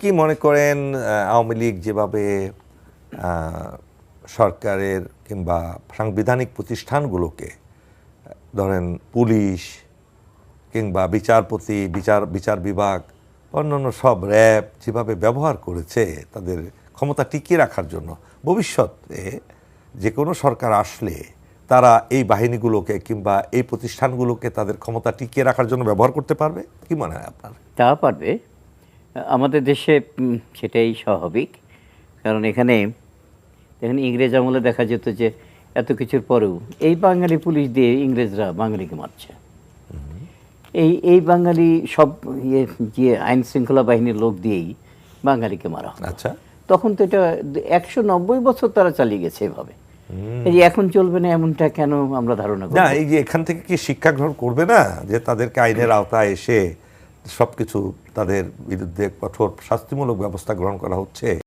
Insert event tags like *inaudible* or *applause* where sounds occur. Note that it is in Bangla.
কি মনে করেন আওয়ামী লীগ যেভাবে সরকারের কিংবা সাংবিধানিক প্রতিষ্ঠানগুলোকে ধরেন পুলিশ কিংবা বিচারপতি, বিচার বিচার বিভাগ, অন্যান্য সব র্যাব যেভাবে ব্যবহার করেছে তাদের ক্ষমতা টিকিয়ে রাখার জন্য, ভবিষ্যতে যে কোনো সরকার আসলে তারা এই বাহিনীগুলোকে কিংবা এই প্রতিষ্ঠানগুলোকে তাদের ক্ষমতা টিকিয়ে রাখার জন্য ব্যবহার করতে পারবে? কি মনে হয় আপনার? তা পারবে। আমাদের দেশে সেটাই স্বাভাবিক। কারণ এখানে এখানে ইংরেজ আমলে দেখা যেত যে এত কিছুর পরেও এই বাঙালি পুলিশ দিয়ে ইংরেজরা বাঙালিকে মারছে। এই এই বাঙালি সব ইয়ে যে আইন শৃঙ্খলা বাহিনীর লোক দিয়েই বাঙালিকে মারা আচ্ছা। তখন তো এটা একশো নব্বই বছর তারা চালিয়ে গেছে এভাবে। এই যে এখন চলবে না এমনটা কেন আমরা ধারণা করি না এই যে এখান থেকে কি শিক্ষা গ্রহণ করবে না? যে তাদেরকে আইনের *coughs* আওতায় এসে সবকিছু তাদের বিরুদ্ধে কঠোর শাস্তিমূলক ব্যবস্থা গ্রহণ করা হচ্ছে।